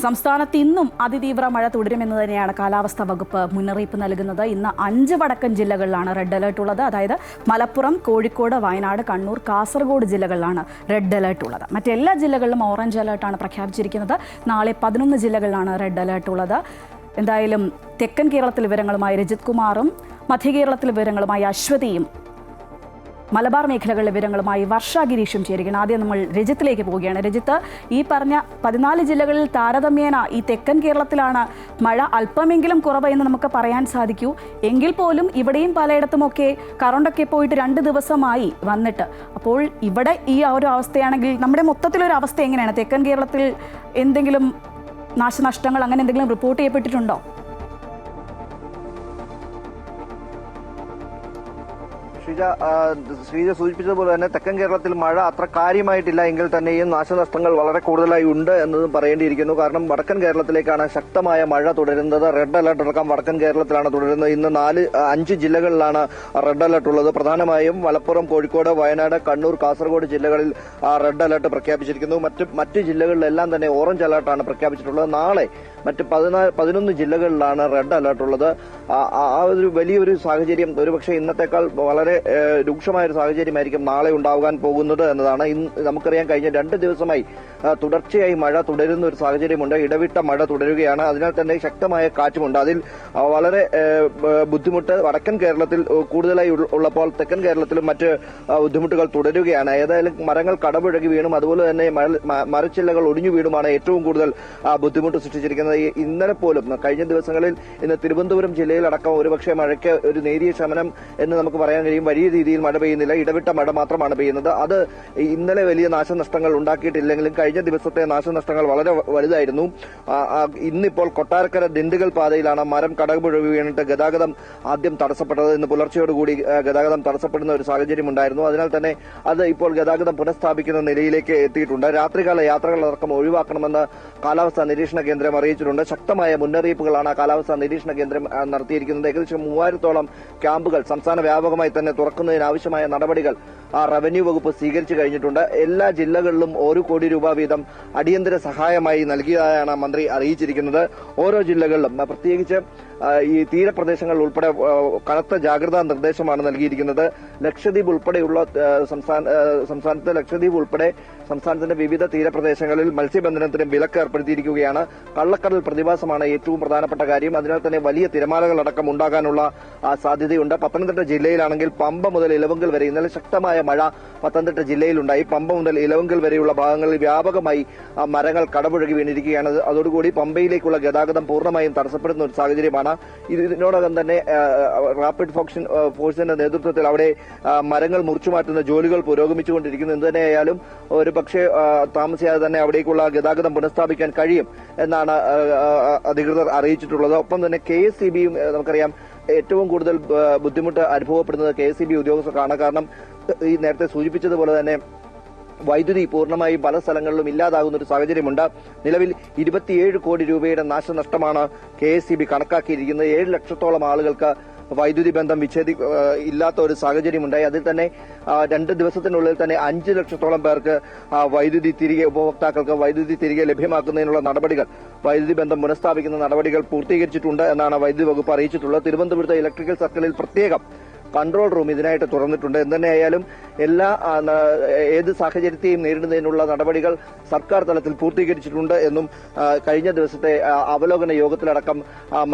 സംസ്ഥാനത്ത് ഇന്നും അതിതീവ്ര മഴ തുടരുമെന്ന് തന്നെയാണ് കാലാവസ്ഥാ വകുപ്പ് മുന്നറിയിപ്പ് നൽകുന്നത്. ഇന്ന് അഞ്ച് വടക്കൻ ജില്ലകളിലാണ് റെഡ് അലേർട്ട് ഉള്ളത്. അതായത് മലപ്പുറം കോഴിക്കോട് വയനാട് കണ്ണൂർ കാസർഗോഡ് ജില്ലകളിലാണ് റെഡ് അലേർട്ട് ഉള്ളത്. മറ്റെല്ലാ ജില്ലകളിലും ഓറഞ്ച് അലേർട്ടാണ് പ്രഖ്യാപിച്ചിരിക്കുന്നത്. നാളെ പതിനൊന്ന് ജില്ലകളിലാണ് റെഡ് അലേർട്ട് ഉള്ളത്. എന്തായാലും തെക്കൻ കേരളത്തിൽ വിവരങ്ങളുമായി രജിത് കുമാറും മധ്യ കേരളത്തിൽ വിവരങ്ങളുമായി അശ്വതിയും മലബാർ മേഖലകളിലെ വിവരങ്ങളുമായി വർഷ ഗിരീഷും ചേരുകയാണ്. ആദ്യം നമ്മൾ രജിത്തിലേക്ക് പോവുകയാണ്. രജിത്ത് ഈ പറഞ്ഞ പതിനാല് ജില്ലകളിൽ താരതമ്യേന ഈ തെക്കൻ കേരളത്തിലാണ് മഴ അല്പമെങ്കിലും കുറവ് എന്ന് നമുക്ക് പറയാൻ സാധിക്കൂ. എങ്കിൽ പോലും ഇവിടെയും പലയിടത്തുമൊക്കെ കറണ്ടൊക്കെ പോയിട്ട് രണ്ട് ദിവസമായി വന്നിട്ട്. അപ്പോൾ ഇവിടെ ഈ ഒരു അവസ്ഥയാണെങ്കിൽ നമ്മുടെ മൊത്തത്തിലൊരു അവസ്ഥ എങ്ങനെയാണ്? തെക്കൻ കേരളത്തിൽ എന്തെങ്കിലും നാശനഷ്ടങ്ങൾ അങ്ങനെ എന്തെങ്കിലും റിപ്പോർട്ട് ചെയ്യപ്പെട്ടിട്ടുണ്ടോ? ശ്രീജ ശ്രീജ സൂചിപ്പിച്ചതുപോലെ തന്നെ തെക്കൻ കേരളത്തിൽ മഴ അത്ര കാര്യമായിട്ടില്ല. എങ്കിൽ തന്നെയും നാശനഷ്ടങ്ങൾ വളരെ കൂടുതലായി ഉണ്ട് എന്നതും പറയേണ്ടിയിരിക്കുന്നു. കാരണം വടക്കൻ കേരളത്തിലേക്കാണ് ശക്തമായ മഴ തുടരുന്നത്. റെഡ് അലർട്ട് അടക്കം വടക്കൻ കേരളത്തിലാണ് തുടരുന്നത്. ഇന്ന് നാല് അഞ്ച് ജില്ലകളിലാണ് റെഡ് അലർട്ട് ഉള്ളത്. പ്രധാനമായും മലപ്പുറം കോഴിക്കോട് വയനാട് കണ്ണൂർ കാസർഗോഡ് ജില്ലകളിൽ റെഡ് അലർട്ട് പ്രഖ്യാപിച്ചിരിക്കുന്നു. മറ്റ് മറ്റ് ജില്ലകളിലെല്ലാം തന്നെ ഓറഞ്ച് അലർട്ടാണ് പ്രഖ്യാപിച്ചിട്ടുള്ളത്. നാളെ മറ്റ് പതിനാല് പതിനൊന്ന് ജില്ലകളിലാണ് റെഡ് അലർട്ട് ഉള്ളത് ആ- ഒരു വലിയൊരു സാഹചര്യം ഒരുപക്ഷെ ഇന്നത്തെക്കാൾ വളരെ രൂക്ഷമായ ഒരു സാഹചര്യമായിരിക്കും നാളെ ഉണ്ടാകാൻ പോകുന്നത് എന്നതാണ്. ഇന്ന് നമുക്കറിയാം കഴിഞ്ഞ രണ്ട് ദിവസമായി തുടർച്ചയായി മഴ തുടരുന്ന ഒരു സാഹചര്യമുണ്ട്. ഇടവിട്ട മഴ തുടരുകയാണ്. അതിനാൽ തന്നെ ശക്തമായ കാറ്റുമുണ്ട്. അതിൽ വളരെ ബുദ്ധിമുട്ട് വടക്കൻ കേരളത്തിൽ കൂടുതലായി ഉള്ളപ്പോൾ തെക്കൻ കേരളത്തിലും മറ്റ് ബുദ്ധിമുട്ടുകൾ തുടരുകയാണ്. ഏതായാലും മരങ്ങൾ കടപുഴകി വീണും അതുപോലെ തന്നെ മരച്ചില്ലകൾ ഒടിഞ്ഞു വീണുമാണ് ഏറ്റവും കൂടുതൽ ബുദ്ധിമുട്ട് സൃഷ്ടിച്ചിരിക്കുന്നത്. ഈ ഇന്നലെ പോലും കഴിഞ്ഞ ദിവസങ്ങളിൽ ഇന്ന് തിരുവനന്തപുരം ജില്ലയിലടക്കം ഒരുപക്ഷെ മഴയ്ക്ക് ഒരു നേരിയ ശമനം എന്ന് നമുക്ക് പറയാൻ കഴിയും. വലിയ രീതിയിൽ മഴ പെയ്യുന്നില്ല. ഇടവിട്ട മഴ മാത്രമാണ് പെയ്യുന്നത്. അത് ഇന്നലെ വലിയ നാശനഷ്ടങ്ങൾ ഉണ്ടാക്കിയിട്ടില്ലെങ്കിലും കഴിഞ്ഞ ദിവസത്തെ നാശനഷ്ടങ്ങൾ വളരെ വലുതായിരുന്നു. ഇന്നിപ്പോൾ കൊട്ടാരക്കര ദിണ്ടുകൾ പാതയിലാണ് മരം കടകുപുഴ വീണിട്ട് ഗതാഗതം ആദ്യം തടസ്സപ്പെട്ടത് ഇന്ന് പുലർച്ചയോടുകൂടി ഗതാഗതം തടസ്സപ്പെടുന്ന ഒരു സാഹചര്യം ഉണ്ടായിരുന്നു. അതിനാൽ തന്നെ അത് ഇപ്പോൾ ഗതാഗതം പുനഃസ്ഥാപിക്കുന്ന നിലയിലേക്ക് എത്തിയിട്ടുണ്ട്. രാത്രികാല യാത്രകളടക്കം ഒഴിവാക്കണമെന്ന് കാലാവസ്ഥാ നിരീക്ഷണ കേന്ദ്രം അറിയിച്ചിട്ടുണ്ട് ശക്തമായ മുന്നറിയിപ്പുകളാണ് കാലാവസ്ഥാ നിരീക്ഷണ കേന്ദ്രം നടത്തിയിരിക്കുന്നത്. ഏകദേശം മൂവായിരത്തോളം ക്യാമ്പുകൾ സംസ്ഥാന വ്യാപകമായി തന്നെ തുറക്കുന്നതിനാവശ്യമായ നടപടികൾ ആ, റവന്യൂ വകുപ്പ് സ്വീകരിച്ചു കഴിഞ്ഞിട്ടുണ്ട്. എല്ലാ ജില്ലകളിലും ഒരു കോടി രൂപ വീതം അടിയന്തര സഹായമായി നൽകിയതായാണ് മന്ത്രി അറിയിച്ചിരിക്കുന്നത്. ഓരോ ജില്ലകളിലും പ്രത്യേകിച്ച് ഈ തീരപ്രദേശങ്ങളിൽ ഉൾപ്പെടെ കനത്ത ജാഗ്രതാ നിർദ്ദേശമാണ് നൽകിയിരിക്കുന്നത്. ലക്ഷദ്വീപ് ഉൾപ്പെടെയുള്ള സംസ്ഥാന സംസ്ഥാനത്തെ ലക്ഷദ്വീപ് ഉൾപ്പെടെ സംസ്ഥാനത്തിന്റെ വിവിധ തീരപ്രദേശങ്ങളിൽ മത്സ്യബന്ധനത്തിന് വിലക്ക് ഏർപ്പെടുത്തിയിരിക്കുകയാണ്. കള്ളക്കടൽ പ്രതിഭാസമാണ് ഏറ്റവും പ്രധാനപ്പെട്ട കാര്യം. അതിനാൽ തന്നെ വലിയ തിരമാലകളടക്കം ഉണ്ടാകാനുള്ള സാധ്യതയുണ്ട്. പത്തനംതിട്ട ജില്ലയിലാണെങ്കിൽ പമ്പ മുതൽ ഇലവങ്കൽ വരെ ഇന്നലെ ശക്തമായ മഴ പത്തനംതിട്ട ജില്ലയിലുണ്ടായി. പമ്പ മുതൽ ഇലവങ്കൽ വരെയുള്ള ഭാഗങ്ങളിൽ വ്യാപകമായി മരങ്ങൾ കടപുഴകി വീണിരിക്കുകയാണ്. അതോടുകൂടി പമ്പയിലേക്കുള്ള ഗതാഗതം പൂർണമായും തടസ്സപ്പെടുന്ന ഒരു സാഹചര്യമാണ് ഇതിനോടകം തന്നെ റാപ്പിഡ് ഫോക്ഷൻ ഫോഴ്സിന്റെ നേതൃത്വത്തിൽ അവിടെ മരങ്ങൾ മുറിച്ചു മാറ്റുന്ന ജോലികൾ പുരോഗമിച്ചുകൊണ്ടിരിക്കുന്നു. എന്ത് തന്നെയായാലും ഒരു പക്ഷേ താമസിയാതെ തന്നെ അവിടേക്കുള്ള ഗതാഗതം പുനഃസ്ഥാപിക്കാൻ കഴിയും എന്നാണ് അധികൃതർ അറിയിച്ചിട്ടുള്ളത്. ഒപ്പം തന്നെ കെ എസ് നമുക്കറിയാം ഏറ്റവും കൂടുതൽ ബുദ്ധിമുട്ട് അനുഭവപ്പെടുന്നത് കെ എസ് ഉദ്യോഗസ്ഥർക്കാണ്. കാരണം ഈ നേരത്തെ സൂചിപ്പിച്ചതുപോലെ തന്നെ വൈദ്യുതി പൂർണമായും പല സ്ഥലങ്ങളിലും ഇല്ലാതാകുന്ന ഒരു സാഹചര്യമുണ്ട്. നിലവിൽ ഇരുപത്തിയേഴ് കോടി രൂപയുടെ നാശനഷ്ടമാണ് കെ എസ് കണക്കാക്കിയിരിക്കുന്നത്. ഏഴ് ലക്ഷത്തോളം ആളുകൾക്ക് വൈദ്യുതി ബന്ധം വിച്ഛേദി ഇല്ലാത്ത ഒരു സാഹചര്യമുണ്ടായി. അതിൽ തന്നെ രണ്ട് ദിവസത്തിനുള്ളിൽ തന്നെ അഞ്ച് ലക്ഷത്തോളം പേർക്ക് വൈദ്യുതി തിരികെ ഉപഭോക്താക്കൾക്ക് വൈദ്യുതി തിരികെ ലഭ്യമാക്കുന്നതിനുള്ള നടപടികൾ വൈദ്യുതി ബന്ധം പുനഃസ്ഥാപിക്കുന്ന നടപടികൾ പൂർത്തീകരിച്ചിട്ടുണ്ട് എന്നാണ് വൈദ്യുതി വകുപ്പ് അറിയിച്ചിട്ടുള്ളത്. തിരുവനന്തപുരത്തെ ഇലക്ട്രിക്കൽ സർക്കിളിൽ പ്രത്യേകം കൺട്രോൾ റൂം ഇതിനായിട്ട് തുറന്നിട്ടുണ്ട്. എന്തുതന്നെയായാലും എല്ലാ ഏത് സാഹചര്യത്തെയും നേരിടുന്നതിനുള്ള നടപടികൾ സർക്കാർ തലത്തിൽ പൂർത്തീകരിച്ചിട്ടുണ്ട് എന്നും കഴിഞ്ഞ ദിവസത്തെ അവലോകന യോഗത്തിലടക്കം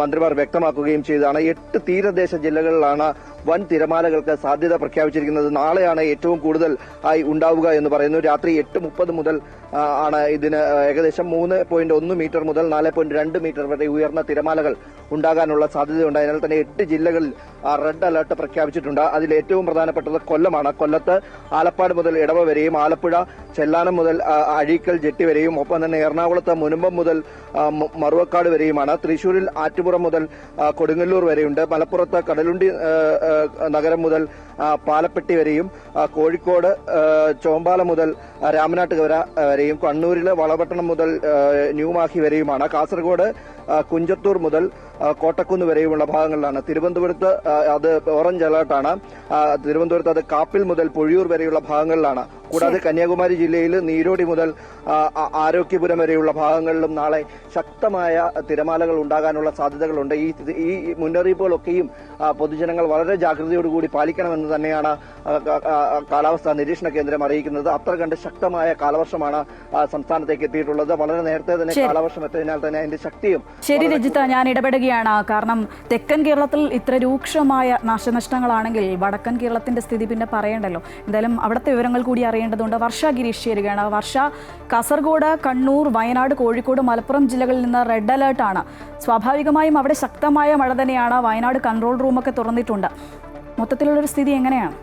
മന്ത്രിമാർ വ്യക്തമാക്കുകയും ചെയ്തതാണ്. എട്ട് തീരദേശ ജില്ലകളിലാണ് വൻ തിരമാലകൾക്ക് സാധ്യത പ്രഖ്യാപിച്ചിരിക്കുന്നത്. നാളെയാണ് ഏറ്റവും കൂടുതൽ ആയി ഉണ്ടാവുക എന്ന് പറയുന്നു. രാത്രി എട്ട് മുപ്പത് മുതൽ ആണ് ഇതിന് ഏകദേശം മൂന്ന് പോയിന്റ് ഒന്ന് മീറ്റർ മുതൽ നാല് പോയിന്റ് രണ്ട് മീറ്റർ വരെ ഉയർന്ന തിരമാലകൾ ഉണ്ടാകാനുള്ള സാധ്യതയുണ്ട്. അതിനാൽ തന്നെ എട്ട് ജില്ലകളിൽ റെഡ് അലർട്ട് പ്രഖ്യാപിച്ചിട്ടുണ്ട്. അതിൽ ഏറ്റവും പ്രധാനപ്പെട്ടത് കൊല്ലമാണ്. കൊല്ലത്ത് ആലപ്പാട് മുതൽ ഇടവ വരെയും ആലപ്പുഴ ചെല്ലാനം മുതൽ അഴീക്കൽ ജെട്ടി വരെയും ഒപ്പം തന്നെ എറണാകുളത്ത് മുനമ്പം മുതൽ മറുവക്കാട് വരെയുമാണ്. തൃശൂരിൽ ആറ്റുപുറം മുതൽ കൊടുങ്ങല്ലൂർ വരെയുണ്ട്. മലപ്പുറത്ത് കടലുണ്ടി നഗരം മുതൽ പാലപ്പെട്ടി വരെയും കോഴിക്കോട് ചോമ്പാല മുതൽ രാമനാട്ടുകര ആ, വരെയും കണ്ണൂരിലെ വളപട്ടണം മുതൽ ന്യൂമാഹി വരെയുമാണ്. കാസർഗോഡ് കുഞ്ചത്തൂർ മുതൽ കോട്ടക്കുന്ന് വരെയുമുള്ള ഭാഗങ്ങളിലാണ്. തിരുവനന്തപുരത്ത് അത് ഓറഞ്ച് അലർട്ടാണ് തിരുവനന്തപുരത്ത് അത് കാപ്പിൽ മുതൽ പൊഴിയൂർ വരെയുള്ള ഭാഗങ്ങളിലാണ്. കൂടാതെ കന്യാകുമാരി ജില്ലയിൽ നീരോടി മുതൽ ആരോഗ്യപുരം വരെയുള്ള ഭാഗങ്ങളിലും നാളെ ശക്തമായ തിരമാലകൾ ഉണ്ടാകാനുള്ള സാധ്യതകളുണ്ട്. ഈ ഈ മുന്നറിയിപ്പുകളൊക്കെയും പൊതുജനങ്ങൾ വളരെ ജാഗ്രതയോടുകൂടി പാലിക്കണമെന്ന് തന്നെയാണ് കാലാവസ്ഥാ നിരീക്ഷണ കേന്ദ്രം അറിയിക്കുന്നത്. അത്ര കണ്ട് ശക്തമായ കാലവർഷമാണ് സംസ്ഥാനത്തേക്ക് എത്തിയിട്ടുള്ളത്. വളരെ നേരത്തെ തന്നെ. കാലവർഷം എത്തിയതിനാൽ തന്നെ അതിന്റെ ശക്തിയും ശരി രജിത ഞാൻ ഇടപെടുകയാണ്. കാരണം തെക്കൻ കേരളത്തിൽ ഇത്ര രൂക്ഷമായ നാശനഷ്ടങ്ങളാണെങ്കിൽ വടക്കൻ കേരളത്തിന്റെ സ്ഥിതി പിന്നെ പറയണ്ടല്ലോ. എന്തായാലും അവിടുത്തെ വിവരങ്ങൾ കൂടി അറിയേണ്ടതുണ്ട്. വർഷ ഗിരീഷ് ചേരുകയാണ്. വർഷ കാസർഗോഡ് കണ്ണൂർ വയനാട് കോഴിക്കോട് മലപ്പുറം ജില്ലകളിൽ നിന്ന് റെഡ് അലേർട്ടാണ് സ്വാഭാവികമായും അവിടെ ശക്തമായ മഴ തന്നെയാണ് വയനാട് കൺട്രോൾ റൂമൊക്കെ തുറന്നിട്ടുണ്ട്. മൊത്തത്തിലുള്ളൊരു സ്ഥിതി എങ്ങനെയാണ്?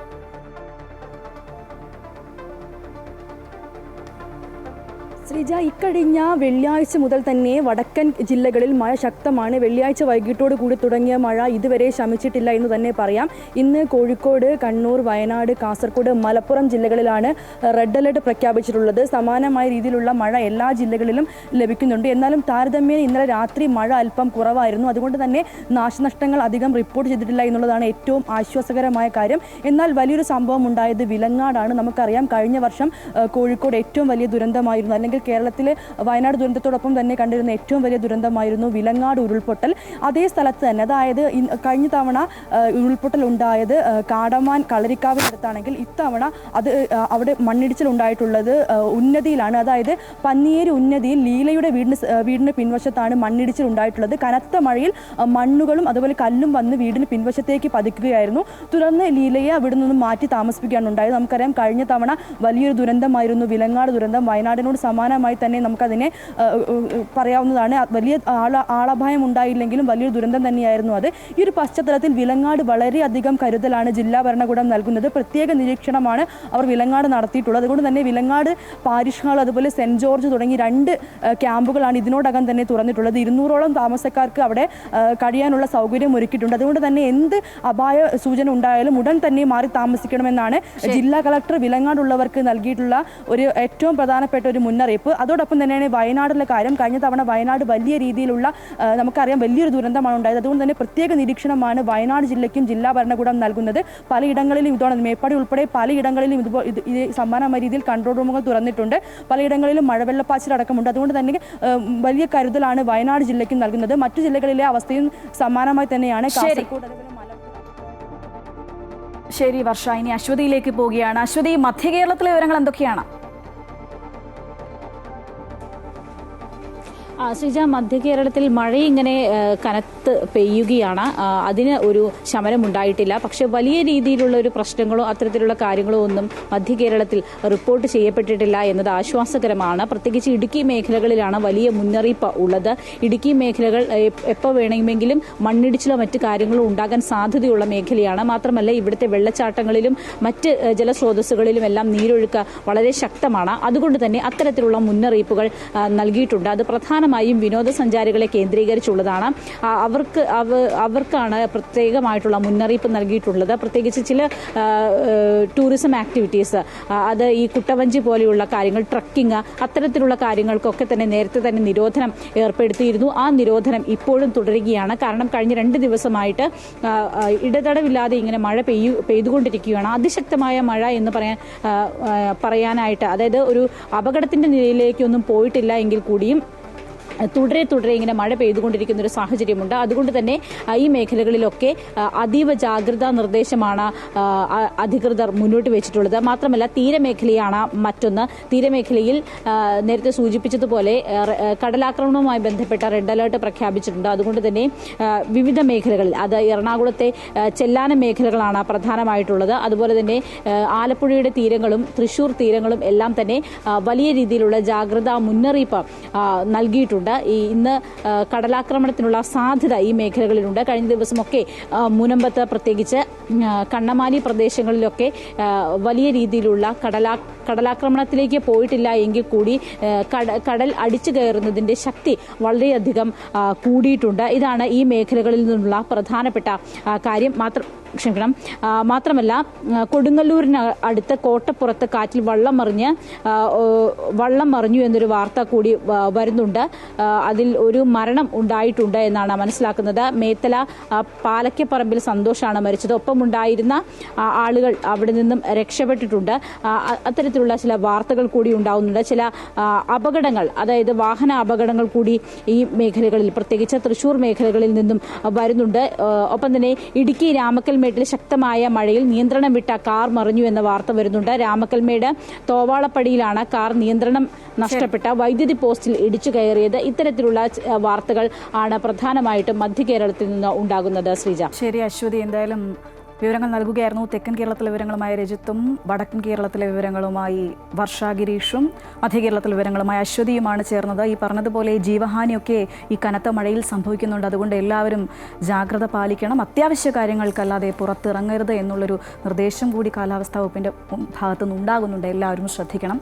ശ്രീജ ഇക്കഴിഞ്ഞ വെള്ളിയാഴ്ച മുതൽ തന്നെ വടക്കൻ ജില്ലകളിൽ മഴ ശക്തമാണ്. വെള്ളിയാഴ്ച വൈകിട്ടോട് കൂടി തുടങ്ങിയ മഴ ഇതുവരെ ശമിച്ചിട്ടില്ല എന്ന് തന്നെ പറയാം. ഇന്ന് കോഴിക്കോട് കണ്ണൂർ വയനാട് കാസർഗോഡ് മലപ്പുറം ജില്ലകളിലാണ് റെഡ് അലർട്ട് പ്രഖ്യാപിച്ചിട്ടുള്ളത്. സമാനമായ രീതിയിലുള്ള മഴ എല്ലാ ജില്ലകളിലും ലഭിക്കുന്നുണ്ട്. എന്നാലും താരതമ്യേന ഇന്നലെ രാത്രി മഴ അല്പം കുറവായിരുന്നു. അതുകൊണ്ട് തന്നെ നാശനഷ്ടങ്ങൾ അധികം റിപ്പോർട്ട് ചെയ്തിട്ടില്ല എന്നുള്ളതാണ് ഏറ്റവും ആശ്വാസകരമായ കാര്യം. എന്നാൽ വലിയൊരു സംഭവം ഉണ്ടായത് വിലങ്ങാടാണ്. നമുക്കറിയാം കഴിഞ്ഞ വർഷം കോഴിക്കോട് ഏറ്റവും വലിയ ദുരന്തമായിരുന്നു. അല്ലെങ്കിൽ കേരളത്തിലെ വയനാട് ദുരന്തത്തോടൊപ്പം തന്നെ കണ്ടിരുന്ന ഏറ്റവും വലിയ ദുരന്തമായിരുന്നു വിലങ്ങാട് ഉരുൾപൊട്ടൽ. അതേ സ്ഥലത്ത് തന്നെ അതായത് കഴിഞ്ഞ തവണ ഉരുൾപൊട്ടൽ ഉണ്ടായത് കാടമാൻ കളരിക്കാവിനടുത്താണെങ്കിൽ ഇത്തവണ അത് അവിടെ മണ്ണിടിച്ചിൽ ഉണ്ടായിട്ടുള്ളത് ഉന്നതിയിലാണ്. അതായത് പന്നിയേരി ഉന്നതിയിൽ ലീലയുടെ വീടിന് വീടിന് പിൻവശത്താണ് മണ്ണിടിച്ചിൽ ഉണ്ടായിട്ടുള്ളത്. കനത്ത മഴയിൽ മണ്ണുകളും അതുപോലെ കല്ലും വന്ന് വീടിന് പിൻവശത്തേക്ക് പതിക്കുകയായിരുന്നു. തുടർന്ന് ലീലയെ അവിടെ നിന്നും മാറ്റി താമസിപ്പിക്കുകയാണ് ഉണ്ടായത്. നമുക്കറിയാം കഴിഞ്ഞ തവണ വലിയൊരു ദുരന്തമായിരുന്നു വിലങ്ങാട് ദുരന്തം. വയനാടിനോട് സമാനമായി തന്നെ നമുക്കതിനെ പറയാവുന്നതാണ്. വലിയ ആള ആളഭായം ഉണ്ടായില്ലെങ്കിലും വലിയൊരു ദുരന്തം തന്നെയായിരുന്നു അത്. ഈ ഒരു പശ്ചാത്തലത്തിൽ വിലങ്ങാട് വളരെയധികം കരുതലാണ് ജില്ലാ ഭരണകൂടം നൽകുന്നത്. പ്രത്യേക നിരീക്ഷണമാണ് അവർ വിലങ്ങാട് നടത്തിയിട്ടുള്ളത്. അതുകൊണ്ട് തന്നെ വിലങ്ങാട് പാരിഷ് ഹാൾ അതുപോലെ സെന്റ് ജോർജ് തുടങ്ങി രണ്ട് ക്യാമ്പുകളാണ് ഇതിനോടകം തന്നെ തുറന്നിട്ടുള്ളത്. ഇരുന്നൂറോളം താമസക്കാർക്ക് അവിടെ കഴിയാനുള്ള സൗകര്യം ഒരുക്കിയിട്ടുണ്ട്. അതുകൊണ്ട് തന്നെ എന്ത് അപായ സൂചന ഉണ്ടായാലും ഉടൻ തന്നെ മാറി താമസിക്കണമെന്നാണ് ജില്ലാ കളക്ടർ വിലങ്ങാടുള്ളവർക്ക് നൽകിയിട്ടുള്ള ഒരു ഏറ്റവും പ്രധാനപ്പെട്ട ഒരു മുന്നറിയിപ്പ്. അതോടൊപ്പം തന്നെയാണ് വയനാടിലെ കാര്യം. കഴിഞ്ഞ തവണ വയനാട് വലിയ രീതിയിലുള്ള നമുക്കറിയാം വലിയൊരു ദുരന്തമാണ് ഉണ്ടായത്. അതുകൊണ്ട് തന്നെ പ്രത്യേക നിരീക്ഷണമാണ് വയനാട് ജില്ലയ്ക്കും ജില്ലാ ഭരണകൂടം നൽകുന്നത്. പലയിടങ്ങളിലും ഇതോടെ മേപ്പാടി ഉൾപ്പെടെ പലയിടങ്ങളിലും ഇതുപോ ഇത് ഇത് സമാനമായ രീതിയിൽ കൺട്രോൾ റൂമുകൾ തുറന്നിട്ടുണ്ട്. പലയിടങ്ങളിലും മഴവെള്ളപ്പാച്ചിൽ അടക്കമുണ്ട് അതുകൊണ്ട് തന്നെ വലിയ കരുതലാണ് വയനാട് ജില്ലയ്ക്കും നൽകുന്നത്. മറ്റു ജില്ലകളിലെ അവസ്ഥയും സമാനമായി തന്നെയാണ്. കാസർഗോഡ് ശരി വർഷ. ഇനി അശ്വതിയിലേക്ക് പോവുകയാണ്. അശ്വതി മധ്യ കേരളത്തിലെ വിവരങ്ങൾ എന്തൊക്കെയാണ്? ശ്രീജ മധ്യ കേരളത്തിൽ മഴ ഇങ്ങനെ കനത്ത് പെയ്യുകയാണ്. അതിന് ഒരു ശമനം ഉണ്ടായിട്ടില്ല പക്ഷെ വലിയ രീതിയിലുള്ള ഒരു പ്രശ്നങ്ങളോ അത്തരത്തിലുള്ള കാര്യങ്ങളോ ഒന്നും മധ്യ കേരളത്തിൽ റിപ്പോർട്ട് ചെയ്യപ്പെട്ടിട്ടില്ല എന്നത് ആശ്വാസകരമാണ്. പ്രത്യേകിച്ച് ഇടുക്കി മേഖലകളിലാണ് വലിയ മുന്നറിയിപ്പ് ഉള്ളത്. ഇടുക്കി മേഖലകൾ എപ്പോൾ വേണമെങ്കിലും മണ്ണിടിച്ചിലോ മറ്റു കാര്യങ്ങളോ ഉണ്ടാകാൻ സാധ്യതയുള്ള മേഖലയാണ്. മാത്രമല്ല ഇവിടുത്തെ വെള്ളച്ചാട്ടങ്ങളിലും മറ്റ് ജലസ്രോതസ്സുകളിലും എല്ലാം നീരൊഴുക്ക് വളരെ ശക്തമാണ്. അതുകൊണ്ട് തന്നെ അത്തരത്തിലുള്ള മുന്നറിയിപ്പുകൾ നൽകിയിട്ടുണ്ട്. അത് പ്രധാനമായും വിനോദസഞ്ചാരികളെ കേന്ദ്രീകരിച്ചുള്ളതാണ്. അവർക്ക് അവ- അവർക്കാണ് പ്രത്യേകമായിട്ടുള്ള മുന്നറിയിപ്പ് നൽകിയിട്ടുള്ളത്. പ്രത്യേകിച്ച് ചില ടൂറിസം ആക്ടിവിറ്റീസ് അത് ഈ കുട്ടവഞ്ചി പോലെയുള്ള കാര്യങ്ങൾ ട്രക്കിംഗ് അത്തരത്തിലുള്ള കാര്യങ്ങൾക്കൊക്കെ തന്നെ നേരത്തെ തന്നെ നിരോധനം ഏർപ്പെടുത്തിയിരുന്നു. ആ നിരോധനം ഇപ്പോഴും തുടരുകയാണ്. കാരണം കഴിഞ്ഞ രണ്ട് ദിവസമായിട്ട് ഇടതടവില്ലാതെ ഇങ്ങനെ മഴ പെയ്യു പെയ്തുകൊണ്ടിരിക്കുകയാണ്. അതിശക്തമായ മഴ എന്ന് പറയാൻ പറയാനായിട്ട് അതായത് ഒരു അപകടത്തിന്റെ നിലയിലേക്കൊന്നും പോയിട്ടില്ല എങ്കിൽ കൂടിയും തുടരെ തുടരെ ഇങ്ങനെ മഴ പെയ്തുകൊണ്ടിരിക്കുന്ന ഒരു സാഹചര്യമുണ്ട്. അതുകൊണ്ട് തന്നെ ഈ മേഖലകളിലൊക്കെ അതീവ ജാഗ്രതാ നിർദ്ദേശമാണ് അധികൃതർ മുന്നോട്ട് വെച്ചിട്ടുള്ളത്. മാത്രമല്ല തീരമേഖലയാണ് മറ്റൊന്ന്. തീരമേഖലയിൽ നേരത്തെ സൂചിപ്പിച്ചതുപോലെ കടലാക്രമണവുമായി ബന്ധപ്പെട്ട റെഡ് അലേർട്ട് പ്രഖ്യാപിച്ചിട്ടുണ്ട്. അതുകൊണ്ട് തന്നെ വിവിധ മേഖലകളിൽ അത് എറണാകുളത്തെ ചെല്ലാന മേഖലകളാണ് പ്രധാനമായിട്ടുള്ളത്. അതുപോലെ തന്നെ ആലപ്പുഴയുടെ തീരങ്ങളും തൃശൂർ തീരങ്ങളും എല്ലാം തന്നെ വലിയ രീതിയിലുള്ള ജാഗ്രതാ മുന്നറിയിപ്പ് ആ, നൽകിയിട്ടുണ്ട് ഈ ഇന്ന് കടലാക്രമണത്തിനുള്ള സാധ്യത ഈ മേഖലകളിലുണ്ട്. കഴിഞ്ഞ ദിവസമൊക്കെ മുനമ്പത്ത് പ്രത്യേകിച്ച് കണ്ണമാലി പ്രദേശങ്ങളിലൊക്കെ വലിയ രീതിയിലുള്ള കടലാ കടലാക്രമണത്തിലേക്ക് പോയിട്ടില്ല എങ്കിൽ കൂടി കടൽ അടിച്ചു കയറുന്നതിന്റെ ശക്തി വളരെയധികം കൂടിയിട്ടുണ്ട്. ഇതാണ് ഈ മേഖലകളിൽ നിന്നുള്ള പ്രധാനപ്പെട്ട കാര്യം. മാത്രം ക്ഷമിക്കണം. മാത്രമല്ല കൊടുങ്ങല്ലൂരിന് അടുത്ത് കോട്ടപ്പുറത്ത് കാറ്റിൽ വള്ളം മറിഞ്ഞ് വള്ളം മറിഞ്ഞു എന്നൊരു വാർത്ത കൂടി വരുന്നുണ്ട്. അതിൽ ഒരു മരണം ഉണ്ടായിട്ടുണ്ട് എന്നാണ് മനസ്സിലാക്കുന്നത്. മേത്തല പാലക്കപ്പറമ്പിൽ സന്തോഷാണ് മരിച്ചത്. ഒപ്പമുണ്ടായിരുന്ന ആളുകൾ അവിടെ നിന്നും രക്ഷപ്പെട്ടിട്ടുണ്ട്. അത്തരത്തിലുള്ള ചില വാർത്തകൾ കൂടി ഉണ്ടാവുന്നുണ്ട്. ചില അപകടങ്ങൾ അതായത് വാഹന അപകടങ്ങൾ കൂടി ഈ മേഖലകളിൽ പ്രത്യേകിച്ച് തൃശൂർ മേഖലകളിൽ നിന്നും വരുന്നുണ്ട്. ഒപ്പം തന്നെ ഇടുക്കി രാമക്കൽമേട്ടിൽ ശക്തമായ മഴയിൽ നിയന്ത്രണം വിട്ട കാർ മറിഞ്ഞു എന്ന വാർത്ത വരുന്നുണ്ട്. രാമക്കൽമേട് തോവാളപ്പടിയിലാണ് കാർ നിയന്ത്രണം നഷ്ടപ്പെട്ട വൈദ്യുതി പോസ്റ്റിൽ ഇടിച്ചു കയറിയത്. ഇത്തരത്തിലുള്ള വാർത്തകൾ ആണ് പ്രധാനമായിട്ടും മധ്യ കേരളത്തിൽ നിന്ന് ഉണ്ടാകുന്നത്. ശ്രീജ. ശരി അശ്വതി. എന്തായാലും വിവരങ്ങൾ നൽകുകയായിരുന്നു. തെക്കൻ കേരളത്തിലെ വിവരങ്ങളുമായി രജിത്തും വടക്കൻ കേരളത്തിലെ വിവരങ്ങളുമായി വർഷ ഗിരീഷും മധ്യ കേരളത്തിലെ വിവരങ്ങളുമായി അശ്വതിയുമാണ് ചേർന്നത്. ഈ പറഞ്ഞതുപോലെ ജീവഹാനിയൊക്കെ ഈ കനത്ത മഴയിൽ സംഭവിക്കുന്നുണ്ട്. അതുകൊണ്ട് എല്ലാവരും ജാഗ്രത പാലിക്കണം. അത്യാവശ്യ കാര്യങ്ങൾക്കല്ലാതെ പുറത്തിറങ്ങരുത് എന്നുള്ളൊരു നിർദ്ദേശം കൂടി കാലാവസ്ഥാ വകുപ്പിന്റെ ഭാഗത്തുനിന്ന് ഉണ്ടാകുന്നുണ്ട് എല്ലാവരും ശ്രദ്ധിക്കണം.